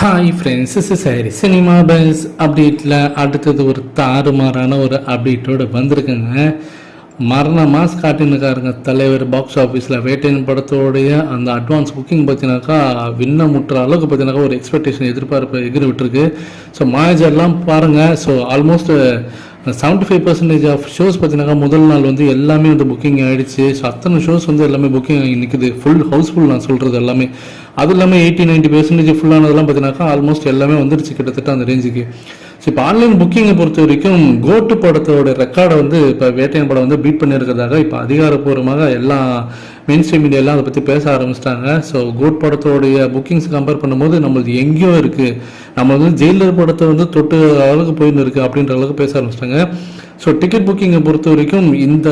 Hi friends is sorry cinema buzz அப்டேட்டில் அடுத்தது ஒரு தாறுமாறான ஒரு அப்டேட்டோட வந்திருக்குங்க. மரண மாஸ் காட்டினுக்காருங்க தலைவர் பாக்ஸ் ஆஃபீஸில் வேட்டையின் படத்தோடைய அந்த அட்வான்ஸ் புக்கிங் பார்த்தீங்கன்னாக்கா விண்ண முட்டுற அளவுக்கு பார்த்தீங்கன்னாக்கா ஒரு எக்ஸ்பெக்டேஷன் எதிர்பார்ப்பு எகிரி விட்டுருக்கு ஸோ மாயஜர்லாம் பாருங்கள் so almost seventy five percentage of shows பார்த்தீங்கன்னா முதல் நாள் வந்து எல்லாமே வந்து புக்கிங் ஆகிடுச்சு ஸோ அத்தனை ஷோஸ் வந்து எல்லாமே புக்கிங் ஆகி நிற்குது ஃபுல் ஹவுஸ்ஃபுல் நான் சொல்கிறது எல்லாமே. அது இல்லாமல் எயிட்டி நைன்ட்டி பர்சன்டேஜ் ஃபுல்லானதெல்லாம் பார்த்தீங்கன்னாக்கா ஆல்மோஸ்ட் எல்லாமே வந்துருச்சு கிட்டத்தட்ட அந்த ரேஞ்சுக்கு ஸோ இப்போ ஆன்லைன் புக்கிங்கை பொறுத்த வரைக்கும் கோட்டு படத்தோட ரெக்கார்டை வந்து இப்போ வேட்டையன் படம் வந்து பீட் பண்ணியிருக்கிறதாக இப்போ அதிகாரப்பூர்வமாக எல்லா மெயின் ஸ்ட்ரீம் மீடியாலாம் அதை பற்றி பேச ஆரம்பிச்சிட்டாங்க. ஸோ கோட் படத்தோடைய புக்கிங்ஸ் கம்பேர் பண்ணும்போது நம்மளுக்கு எங்கேயோ இருக்குது நம்ம வந்து ஜெயிலர் படத்தை வந்து தொட்டு அளவுக்கு போயின்னு இருக்குது அப்படின்ற அளவுக்கு பேச ஆரம்பிச்சிட்டாங்க. ஸோ டிக்கெட் புக்கிங்கை பொறுத்த வரைக்கும் இந்த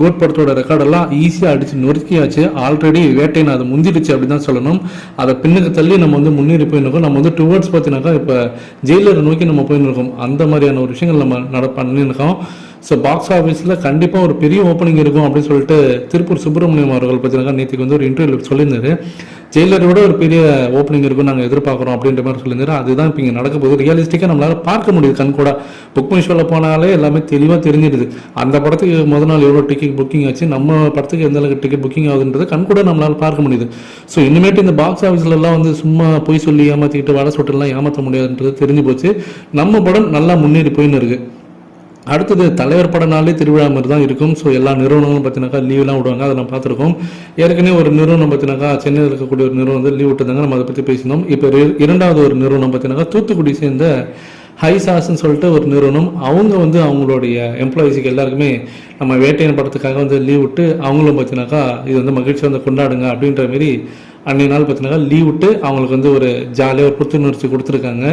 கோட் படத்தோட ரெக்கார்டெல்லாம் ஈஸியாக அடித்து நொறுக்கியாச்சு. ஆல்ரெடி வேட்டையன் அதை முந்திடுச்சு அப்படின்னு தான் சொல்லணும். அதை பின்னுக்கு தள்ளி நம்ம வந்து முன்னேறி போயிருக்கோம் நம்ம வந்து டுவர்ட்ஸ் பார்த்தீங்கன்னாக்கா இப்போ ஜெயிலரை நோக்கி நம்ம போயின்னு இருக்கோம் அந்த மாதிரியான ஒரு விஷயங்கள் நம்ம நட பண்ணியிருக்கோம் ஸோ பாக்ஸ் ஆஃபீஸில் கண்டிப்பாக ஒரு பெரிய ஓப்பனிங் இருக்கும் அப்படின்னு சொல்லிட்டு திருப்பூர் சுப்பிரமணியம் அவர்கள் பார்த்தீங்கன்னா நேற்றுக்கு வந்து ஒரு இன்டர்வியூ சொல்லியிருந்தாரு. ஜெயிலரை விட ஒரு பெரிய ஓப்பனிங் இருக்கும் நாங்கள் எதிர்பார்க்குறோம் அப்படின்ற மாதிரி சொல்லியிருந்தோம் அதுதான் இப்போ இங்கே நடக்க போகுது. ரியலிஸ்டிக்காக நம்மளால பார்க்க முடியுது. கண் கூட. புக் மிஷோவில் போனாலே எல்லாமே தெளிவாக தெரிஞ்சிடுது. அந்த படத்துக்கு முத நாள் எவ்வளோ டிக்கெட் புக்கிங் ஆச்சு நம்ம படத்துக்கு எந்த அளவுக்கு டிக்கெட் புக்கிங் ஆகுதுன்றது கண் கூட நம்மளால் பார்க்க முடியுது. ஸோ இனிமேட்டு இந்த பாக்ஸ் ஆஃபீஸ்லலாம் வந்து சும்மா பொய் சொல்லி ஏமாற்றிக்கிட்டு வடை சொட்டெல்லாம் ஏமாற்ற முடியாதுன்றது தெரிஞ்சு போச்சு. நம்ம படம் நல்லா முன்னேறி போயின்னு இருக்குது அடுத்தது தலைவர் படனாலே திருவிழா மாதிரி தான் இருக்கும். ஸோ எல்லா நிறுவனங்களும் பார்த்தீங்கனாக்கா லீவ்லாம் விடுவாங்க. அதை நம்ம பார்த்துருக்கோம். ஏற்கனவே ஒரு நிறுவனம் பார்த்தீங்கன்னாக்கா சென்னையில் இருக்கக்கூடிய ஒரு நிறுவனம் வந்து லீவ் விட்டுருந்தாங்க. நம்ம அதை பற்றி பேசினோம். இப்போ இரண்டாவது ஒரு நிறுவனம் பார்த்தீங்கன்னாக்கா தூத்துக்குடி சேர்ந்த ஹைசாஸ்ன்னு சொல்லிட்டு ஒரு நிறுவனம். அவங்க வந்து அவங்களுடைய எம்ப்ளாயிஸுக்கு எல்லாருக்குமே நம்ம வேட்டையன் படத்துக்காக வந்து லீவ் விட்டு அவங்களும் பார்த்தீங்கன்னாக்கா இது வந்து மகிழ்ச்சி வந்து கொண்டாடுங்க அப்படின்ற மாரி அன்றைய நாள் பார்த்தீங்கன்னா லீவ் விட்டு அவங்களுக்கு வந்து ஒரு ஜாலியாக ஒரு புத்துணர்ச்சி கொடுத்துருக்காங்க.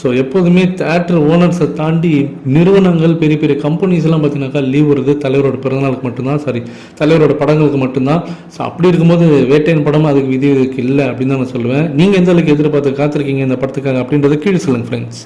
ஸோ எப்போதுமே தேட்டர் ஓனர்ஸை தாண்டி நிறுவனங்கள் பெரிய பெரிய கம்பெனிஸ் எல்லாம் பார்த்தீங்கன்னாக்கா லீவ் வருது தலைவரோட பிறந்தநாளுக்கு மட்டும்தான் சாரி தலைவரோட படங்களுக்கு மட்டும்தான். ஸோ அப்படி இருக்கும்போது வேட்டையின் படம் அதுக்கு விதி இதுக்கு இல்லை அப்படின்னு தான் நான் சொல்லுவேன். நீங்கள் எந்த அளவுக்கு எதிர்பார்த்து காத்திருக்கீங்க இந்த படத்துக்காக அப்படின்றத கீழே சொல்லுங்கள் ஃப்ரெண்ட்ஸ்